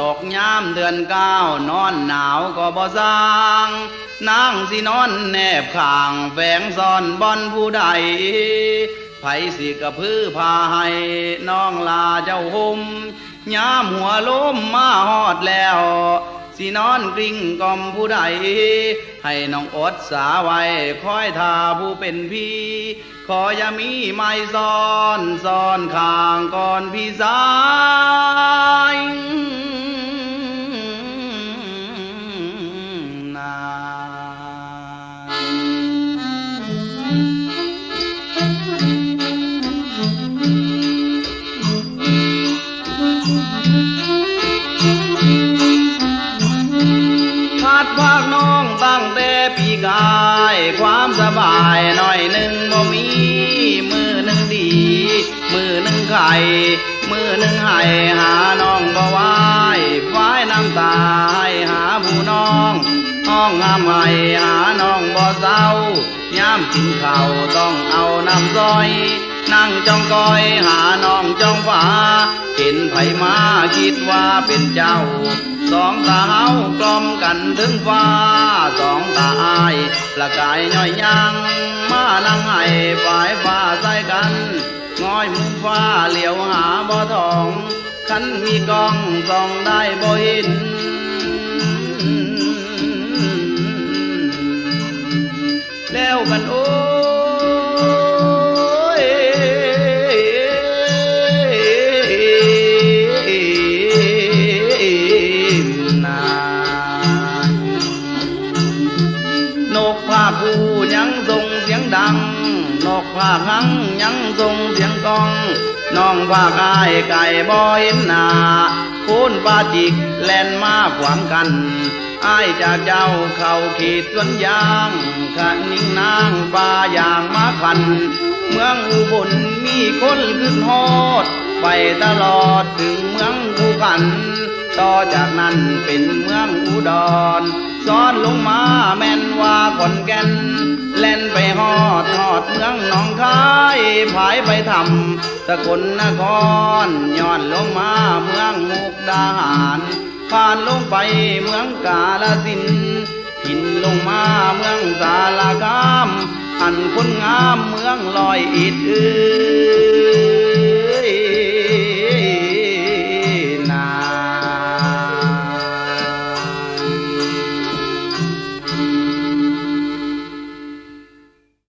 ตกยามเดือนเก้านอนหนาวก็บ่สร้างนางสินอนแนบข้างแฝงซ่อนบอนผู้ใดไผสิกระพือพาให้น้องลาเจ้าห่มยามหัวล้มมาฮอดแล้ว สินอนกริ่งกอมผู้ใด ให้น้องอดสาไว้คอยทาผู้เป็นพี่ ขออย่ามีไม้ซ้อนซ้อนข้างก่อนพี่สาย ความสบายหน่อยหนึ่งบ่มี มือหนึ่งดี มือหนึ่งไข่มือหนึ่งให้หาน้องบ่ไหวฝ้ายน้ำตาให้หาผู้น้องห้องงามให้หาน้องบ่เศร้ายามกินข้าวต้องเอาน้ำซอย นั่งจ้องก้อยหาน้องจ้องฟ้าเห็นไผมาคิดว่าเป็นเจ้า สองตาเฮากลอมกันถึงฟ้า สองตาอายละกายย่อยยังมานั่งให้ฝ่ายฟ้าใส่กันง้อยมุมฟ้าเหลียวหาบ่ทอง คันมีกองส่องได้บ่เห็น นกภาหังยังส่งเสียงกอง น้องภาคอายไก่บ่เห็นาโคนปาจิกแล่นมาขวางกันอายจากเจ้าเข้าขีดสวนยางขันนิ่งนางป่าอย่างมาขัน เมืองอุบลมีคนขึ้นฮอด ไปตลอดถึงเมืองภูขัน ต่อจากนั้นเป็นเมืองอุดรซ้อนลงมาแม่นว่าขอนแก่นแล่นไปฮอดฮอดเมืองหนองคายผายไปทำสกลนครย้อนลงมาเมืองมุกดาหารผ่านลงไปเมืองกาลสินหินลงมาเมืองสารคาม อันคนงามเมืองลอยอิดอือ